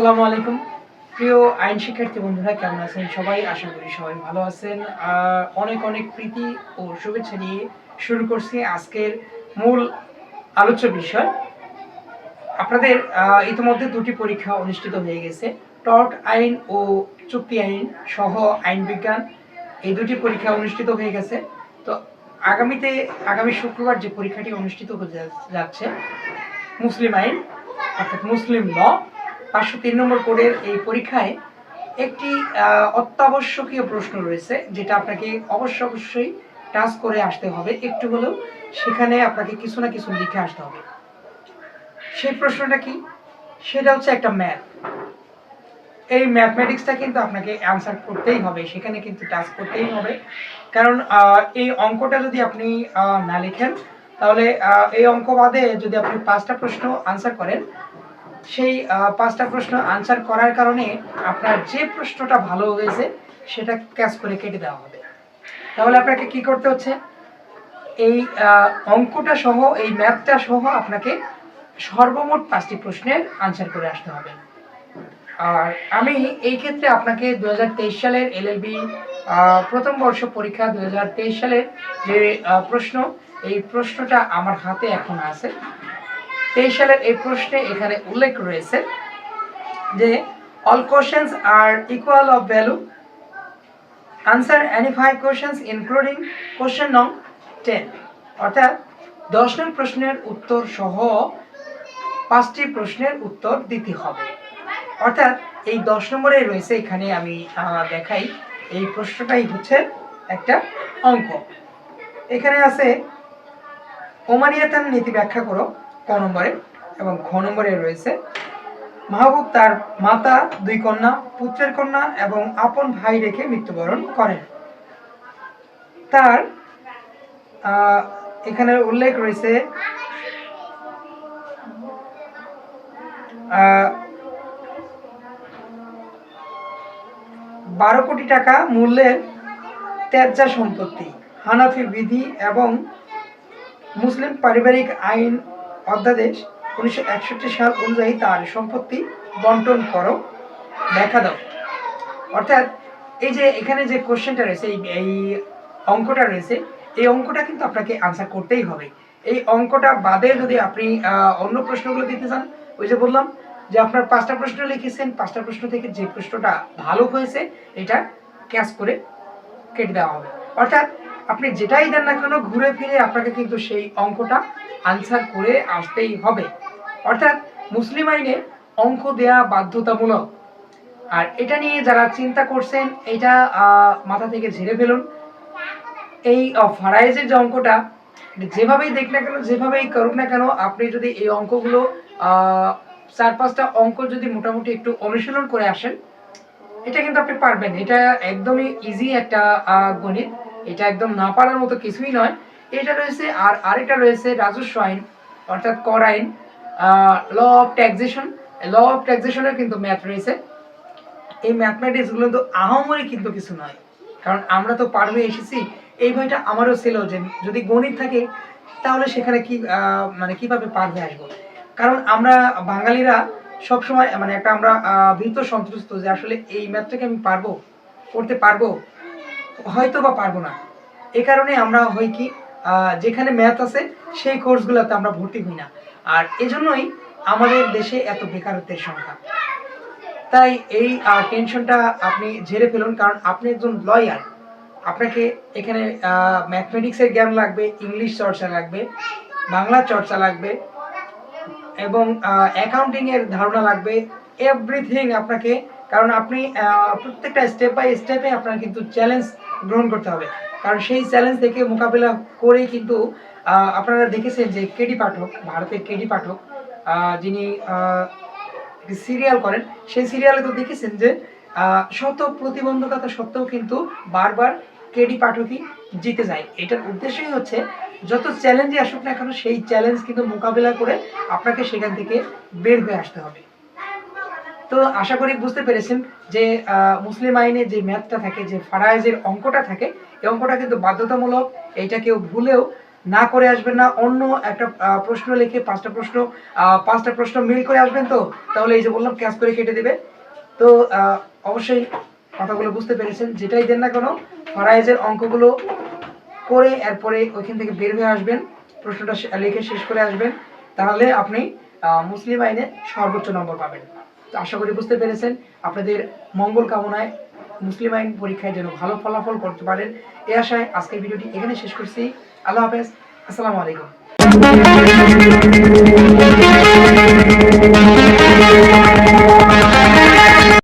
আসসালামু আলাইকুম। প্রিয় আইন শিক্ষার্থী বন্ধুরা, কেমন আছেন সবাই? আশা করি সবাই ভালো আছেন। অনেক অনেক প্রীতি ও শুভেচ্ছা নিয়ে শুরু করছি আজকের মূল আলোচ্য বিষয়। আপনাদের ইতিমধ্যে দুটি পরীক্ষা অনুষ্ঠিত হয়ে গেছে। টর্ট আইন ও চুক্তি আইন সহ আইন বিজ্ঞান, এই দুটি পরীক্ষা অনুষ্ঠিত হয়ে গেছে। তো আগামীতে, আগামী শুক্রবার যে পরীক্ষাটি অনুষ্ঠিত হতে যা- যাচ্ছে, মুসলিম আইন, অর্থাৎ মুসলিম ল পাঁচশো তিন নম্বর কোডের এই পরীক্ষায় একটি অত্যাবশ্যকীয় প্রশ্ন রয়েছে, যেটা আপনাকে অবশ্য অবশ্যই টাচ করে আসতে হবে। একটু হলেও সেখানে আপনাকে কিছু না কিছু লিখে আসতে হবে। সেই প্রশ্নটা কি? সেটা হচ্ছে একটা ম্যাথ। এই ম্যাথমেটিক্সটা কিন্তু আপনাকে অ্যান্সার করতেই হবে, সেখানে কিন্তু টাচ করতেই হবে। কারণ এই অঙ্কটা যদি আপনি না লিখেন, তাহলে এই অঙ্ক বাদে যদি আপনি পাঁচটা প্রশ্ন আনসার করেন সেই পাঁচটা প্রশ্ন আনসার করার কারণে আপনার যে প্রশ্নটা ভালো হয়েছে, সেটা ক্যাচ করে কেটে দেওয়া হবে। তাহলে আপনাকে কি করতে হচ্ছে? এই অঙ্কটা সহ, এই ম্যাথটা সহ আপনাকে সর্বমোট পাঁচটি প্রশ্নের আনসার করে আসতে হবে। আর আমি এই ক্ষেত্রে আপনাকে দুই হাজার তেইশ সালের এলএলবি প্রথম বর্ষ পরীক্ষা দুই হাজার তেইশ সালের যে প্রশ্ন, এই প্রশ্নটা আমার হাতে এখন আছে। তেইশ সালের এই প্রশ্নে এখানে উল্লেখ রয়েছে যে all questions are equal of value answer any five questions including question নং টেন অর্থাৎ, দশ নং প্রশ্নের উত্তর সহ পাঁচটি প্রশ্নের উত্তর দিতে হবে। অর্থাৎ, এই দশ নম্বরে রয়েছে এখানে আমি দেখাই। এই প্রশ্নটাই হচ্ছে একটা অঙ্ক। এখানে আছে, ওমানিয়াতান নীতি ব্যাখ্যা করো। ক নম্বরে এবং খ নম্বরে রয়েছে, মাহবুব তার মাতা, দুই কন্যা, পুত্রের কন্যা এবং আপন ভাই রেখে মৃত্যুবরণ করেন। তার এখানে উল্লেখ রয়েছে বারো কোটি টাকা মূল্যের ত্যাজ্যা সম্পত্তি হানাফি বিধি এবং মুসলিম পারিবারিক আইন অধ্যাদেশ উনিশশো একষট্টি সাল অনুযায়ী তার সম্পত্তি বন্টন করো। দেখা দাও। অর্থাৎ এই যে এখানে যে কোশ্চেনটা রয়েছে, এই অঙ্কটা রয়েছে, এই অঙ্কটা কিন্তু আপনাকে আনসার করতেই হবে। এই অঙ্কটা বাদে যদি আপনি অন্য প্রশ্নগুলো দিতে চান, ওই যে বললাম যে আপনার পাঁচটা প্রশ্ন লিখেছেন, পাঁচটা প্রশ্ন থেকে যে প্রশ্নটা ভালো হয়েছে, এটা ক্যাচ করে কেটে দেওয়া হবে। অর্থাৎ আপনি যেটাই দেন না কেন, ঘুরে ফিরে আপনাকে কিন্তু সেই অঙ্কটা আনসার করে আসতেই হবে। অর্থাৎ মুসলিম আইনে অঙ্ক দেয়া বাধ্যতামূলক। আর এটা নিয়ে যারা চিন্তা করছেন, এটা মাথা থেকে ঝেড়ে ফেলুন। এই ফারাইজের যে অঙ্কটা যেভাবেই দেখ না কেন, যেভাবেই করুক না কেন, আপনি যদি এই অঙ্কগুলো চার পাঁচটা অঙ্ক যদি মোটামুটি একটু অনুশীলন করে আসেন, এটা কিন্তু আপনি পারবেন। এটা একদমই ইজি একটা গণিত। এটা একদম না পারার মতো কিছুই নয়। এটা রয়েছে আর আরেকটা রয়েছে রাজস্ব আইন, অর্থাৎ কর আইন law of taxation law of ট্যাক্সেশনের কিন্তু ম্যাথ রয়েছে। এই ম্যাথমেটিক্সগুলো তো আহামরি কিন্তু কিছু নয়। কারণ আমরা তো পারবে এসেছি। এই ভয়টা আমারও ছিল যে যদি গণিত থাকে, তাহলে সেখানে কি মানে কীভাবে পারবে আসব? কারণ আমরা বাঙালিরা সব সময় মানে একটা আমরা ভীত সন্ত্রস্ত যে আসলে এই ম্যাথটাকে আমি পারব করতে পারব। হয়তো বা পারব না। এ কারণে আমরা হই কি যেখানে ম্যাথ আছে, সেই কোর্সগুলোতে আমরা ভর্তি হই না। আর এজন্যই আমাদের দেশে এত বেকারত্বের সংখ্যা। তাই এই টেনশনটা আপনি ঝেড়ে ফেলুন, কারণ আপনি একজন লয়ার আপনাকে এখানে ম্যাথমেটিক্সের জ্ঞান লাগবে ইংলিশ চর্চা লাগবে, বাংলা চর্চা লাগবে, এবং অ্যাকাউন্টিংয়ের ধারণা লাগবে এভরিথিং আপনাকে কারণ আপনি প্রত্যেকটা স্টেপ বাই স্টেপে আপনার কিন্তু চ্যালেঞ্জ গ্রহণ করতে হবে। কারণ সেই চ্যালেঞ্জ থেকে মোকাবিলা করেই কিন্তু আপনারা দেখেছেন যে কেডি পাঠক, ভারতের কেডি পাঠক যিনি সিরিয়াল করেন, সেই সিরিয়ালে তো দেখেছেন যে শত প্রতিবন্ধকতা সত্ত্বেও কিন্তু বারবার কেডি পাঠকই জিতে যায়। এটার উদ্দেশ্যই হচ্ছে, যত চ্যালেঞ্জে আসুক না কেন, সেই চ্যালেঞ্জ কিন্তু মোকাবিলা করে আপনাকে সেখান থেকে বের হয়ে আসতে হবে। তো আশা করি বুঝতে পেরেছেন যে মুসলিম আইনে যে ম্যাথটা থাকে, যে ফারাইজের অঙ্কটা থাকে, এই অঙ্কটা কিন্তু বাধ্যতামূলক, এইটা কেউ ভুলেও না করে আসবেন না। অন্য একটা প্রশ্ন লিখে পাঁচটা প্রশ্ন পাঁচটা প্রশ্ন মিল করে আসবেন তো? তাহলে এই যে বললাম, ক্যাচ করে কেটে দেবে। তো অবশ্যই কথাগুলো বুঝতে পেরেছেন, যেটাই দেন না কেন ফারাইজের অঙ্কগুলো করে এরপরে ওইখান থেকে বের হয়ে আসবেন, প্রশ্নটা লিখে শেষ করে আসবেন। তাহলে আপনি মুসলিম আইনে সর্বোচ্চ নম্বর পাবেন। তো আশা করি বুঝতে পেরেছেন। আপনাদের মঙ্গল কামনায় মুসলিম আইন পরীক্ষায় যেন ভালো ফলাফল করতে পারেন। এ আশায় আজকের ভিডিওটি এখানে শেষ করছি। আল্লাহ হাফেজ। আসসালামু আলাইকুম।